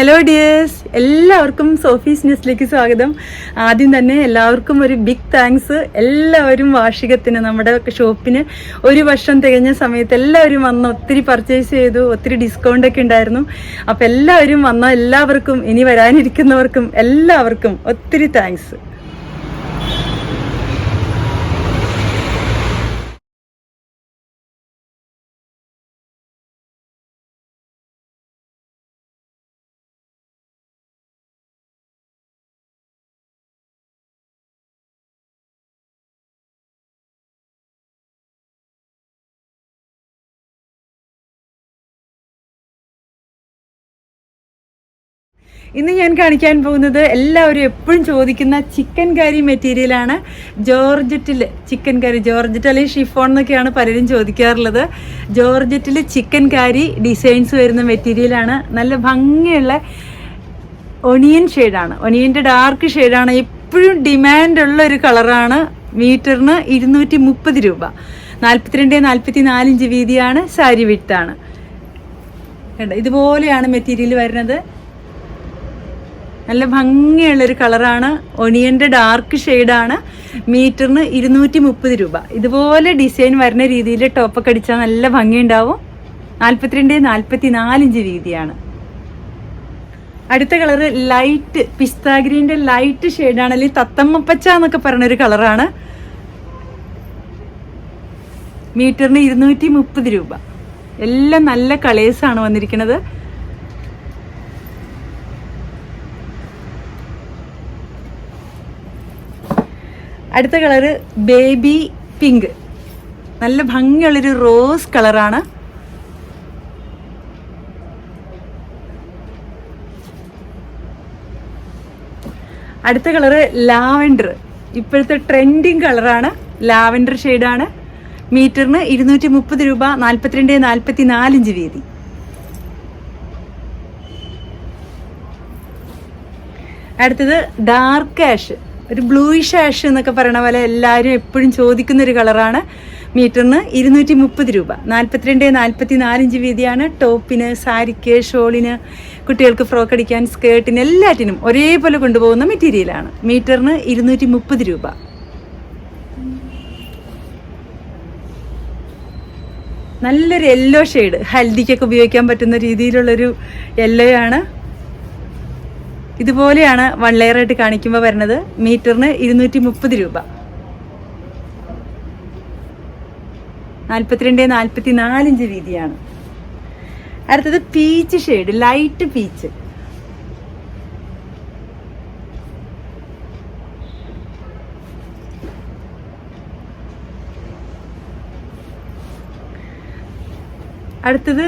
Hello dears എല്ലാവർക്കും Sophie's ന്യൂസിലേക്ക് സ്വാഗതം. ആദ്യം തന്നെ എല്ലാവർക്കും ഒരു ബിഗ് താങ്ക്സ് എല്ലാവരും വാർഷികത്തിന് നമ്മുടെ ഷോപ്പിന് ഒരു വർഷം തികഞ്ഞ സമയത്ത് എല്ലാവരും വന്ന് ഒത്തിരി പർച്ചേസ് ചെയ്തു ഒത്തിരി ഡിസ്കൗണ്ട് ഒക്കെ ഉണ്ടായിരുന്നു. അപ്പം എല്ലാവരും വന്ന എല്ലാവർക്കും ഇനി വരാനിരിക്കുന്നവർക്കും എല്ലാവർക്കും ഒത്തിരി താങ്ക്സ് ഇന്ന് ഞാൻ കാണിക്കാൻ പോകുന്നത് എല്ലാവരും എപ്പോഴും ചോദിക്കുന്ന ചിക്കൻ കറി മെറ്റീരിയലാണ് ജോർജറ്റിൽ ചിക്കൻ കറി ജോർജറ്റ് അല്ലെങ്കിൽ ഷിഫോൺ എന്നൊക്കെയാണ് പലരും ചോദിക്കാറുള്ളത്. ജോർജറ്റിൽ ചിക്കൻ കറി ഡിസൈൻസ് വരുന്ന മെറ്റീരിയലാണ് നല്ല ഭംഗിയുള്ള ഒണിയൻ ഷെയ്ഡാണ് ഒണിയന്റെ ഡാർക്ക് ഷെയ്ഡാണ് എപ്പോഴും ഡിമാൻഡുള്ള ഒരു കളറാണ് മീറ്ററിന് ഇരുന്നൂറ്റി മുപ്പത് രൂപ. നാൽപ്പത്തിരണ്ട് നാൽപ്പത്തി നാലിഞ്ച് വീതിയാണ് സാരി വിട്ടാണ് കണ്ടോ? ഇതുപോലെയാണ് മെറ്റീരിയൽ വരുന്നത്. നല്ല ഭംഗിയുള്ളൊരു കളറാണ്. ഒണിയന്റെ ഡാർക്ക് ഷെയ്ഡാണ്. മീറ്ററിന് ഇരുന്നൂറ്റി മുപ്പത് രൂപ. ഇതുപോലെ ഡിസൈൻ വരുന്ന രീതിയിൽ ടോപ്പൊക്കെ അടിച്ചാൽ നല്ല ഭംഗിയുണ്ടാവും. നാൽപ്പത്തിരണ്ട് നാൽപ്പത്തി നാലിഞ്ച് വീതിയാണ് അടുത്ത കളറ് ലൈറ്റ് പിസ്താഗ്രീന്റെ ലൈറ്റ് ഷെയ്ഡാണ്. അല്ലെങ്കിൽ തത്തമ്മപ്പച്ച എന്നൊക്കെ പറഞ്ഞൊരു കളറാണ്. മീറ്ററിന് ഇരുന്നൂറ്റി മുപ്പത് രൂപ. എല്ലാം നല്ല കളേഴ്സാണ് വന്നിരിക്കുന്നത്. അടുത്ത കളറ് ബേബി പിങ്ക്. നല്ല ഭംഗിയുള്ളൊരു റോസ് കളറാണ്. അടുത്ത കളറ് ലാവൻഡർ. ഇപ്പോഴത്തെ ട്രെൻഡിങ് കളറാണ്. ലാവൻഡർ ഷെയ്ഡാണ്. മീറ്ററിന് ഇരുന്നൂറ്റി മുപ്പത് രൂപ നാൽപ്പത്തിരണ്ട് നാൽപ്പത്തി നാലിഞ്ച് വീതി. അടുത്തത് ഡാർക്ക് ആഷ്. ഒരു ബ്ലൂയിഷ് ആഷ് എന്നൊക്കെ പറയണ പോലെ എല്ലാവരും എപ്പോഴും ചോദിക്കുന്ന ഒരു കളറാണ് മീറ്ററിന് ഇരുന്നൂറ്റി മുപ്പത് രൂപ. നാൽപ്പത്തിരണ്ട് നാൽപ്പത്തി നാലിഞ്ച് വീതിയാണ്. ടോപ്പിന് സാരിക്ക് ഷോളിന് കുട്ടികൾക്ക് ഫ്രോക്ക് അടിക്കാൻ സ്കേർട്ടിന് എല്ലാറ്റിനും ഒരേപോലെ കൊണ്ടുപോകുന്ന മെറ്റീരിയലാണ് മീറ്ററിന് ഇരുന്നൂറ്റി മുപ്പത് രൂപ. നല്ലൊരു യെല്ലോ ഷെയ്ഡ് ഹൽദിക്കൊക്കെ ഉപയോഗിക്കാൻ പറ്റുന്ന രീതിയിലുള്ളൊരു യെല്ലോ ആണ്. ഇതുപോലെയാണ് വൺ ലെയർ ആയിട്ട് കാണിക്കുമ്പോൾ വരുന്നത്. മീറ്ററിന് ഇരുന്നൂറ്റി മുപ്പത് രൂപ. നാൽപ്പത്തിരണ്ട് നാൽപ്പത്തി നാലിഞ്ച് വീതിയാണ്. അടുത്തത് പീച്ച് ഷെയ്ഡ് ലൈറ്റ് പീച്ച് അടുത്തത്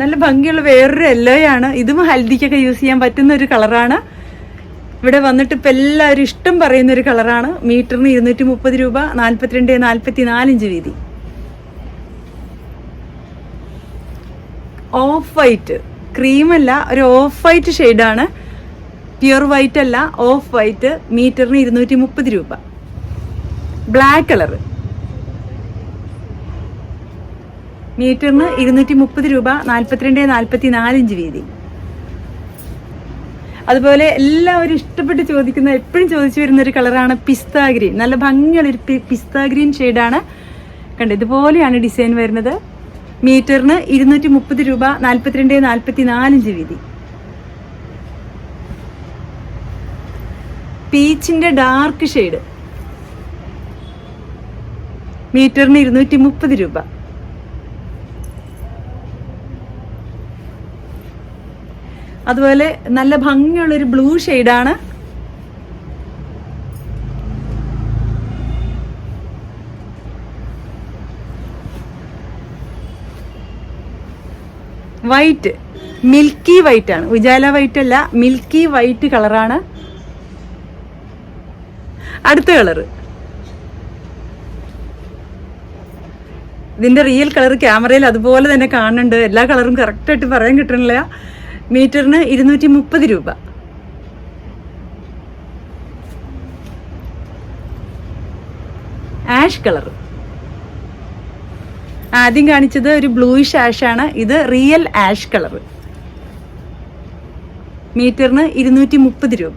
നല്ല ഭംഗിയുള്ള വേറൊരു യെല്ലോയാണ് ഇതും ഹൽദിക്കൊക്കെ യൂസ് ചെയ്യാൻ പറ്റുന്ന ഒരു കളറാണ് ഇവിടെ വന്നിട്ട് ഇപ്പം എല്ലാവരും ഇഷ്ടം പറയുന്ന ഒരു കളറാണ് മീറ്ററിന് ഇരുന്നൂറ്റി മുപ്പത് രൂപ നാൽപ്പത്തിരണ്ട് നാൽപ്പത്തി നാലിഞ്ച് വീതി. ഓഫ് വൈറ്റ് ക്രീമല്ല ഒരു ഓഫ് വൈറ്റ് ഷെയ്ഡാണ് പ്യുർ വൈറ്റ് അല്ല ഓഫ് വൈറ്റ് മീറ്ററിന് ഇരുന്നൂറ്റി മുപ്പത് രൂപ. ബ്ലാക്ക് കളറ് മീറ്ററിന് ഇരുന്നൂറ്റി മുപ്പത് രൂപ നാൽപ്പത്തിരണ്ട് നാൽപ്പത്തി നാലിഞ്ച് വീതി. അതുപോലെ എല്ലാവരും ഇഷ്ടപ്പെട്ട് ചോദിക്കുന്ന എപ്പോഴും ചോദിച്ചു വരുന്ന ഒരു കളറാണ് പിസ്താ ഗ്രീൻ. നല്ല ഭംഗിയുള്ളൊരു പിസ്താ ഗ്രീൻ ഷെയ്ഡാണ്. കണ്ടോ ഇതുപോലെയാണ് ഡിസൈൻ വരുന്നത്. മീറ്ററിന് ഇരുന്നൂറ്റി മുപ്പത് രൂപ നാൽപ്പത്തിരണ്ട് നാൽപ്പത്തി നാലിഞ്ച് വീതി. പീച്ചിന്റെ ഡാർക്ക് ഷെയ്ഡ്. മീറ്ററിന് ഇരുന്നൂറ്റി മുപ്പത് രൂപ. അതുപോലെ നല്ല ഭംഗിയുള്ള ഒരു ബ്ലൂ ഷെയ്ഡാണ്. വൈറ്റ് മിൽക്കി വൈറ്റ് ആണ്. ഉജാല വൈറ്റ് അല്ല മിൽക്കി വൈറ്റ് കളറാണ് അടുത്ത കളർ ഇതിന്റെ റിയൽ കളർ ക്യാമറയിൽ അതുപോലെ തന്നെ കാണുന്നുണ്ട്. എല്ലാ കളറും കറക്റ്റായിട്ട് പറയാൻ കിട്ടണില്ല. മീറ്ററിന് ഇരുന്നൂറ്റി മുപ്പത് രൂപ. ആഷ് കളർ ആദ്യം കാണിച്ചത് ഒരു ബ്ലൂയിഷ് ആഷ് ആണ് ഇത് റിയൽ ആഷ് കളർ മീറ്ററിന് ഇരുന്നൂറ്റി മുപ്പത് രൂപ.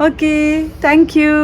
Okay thank you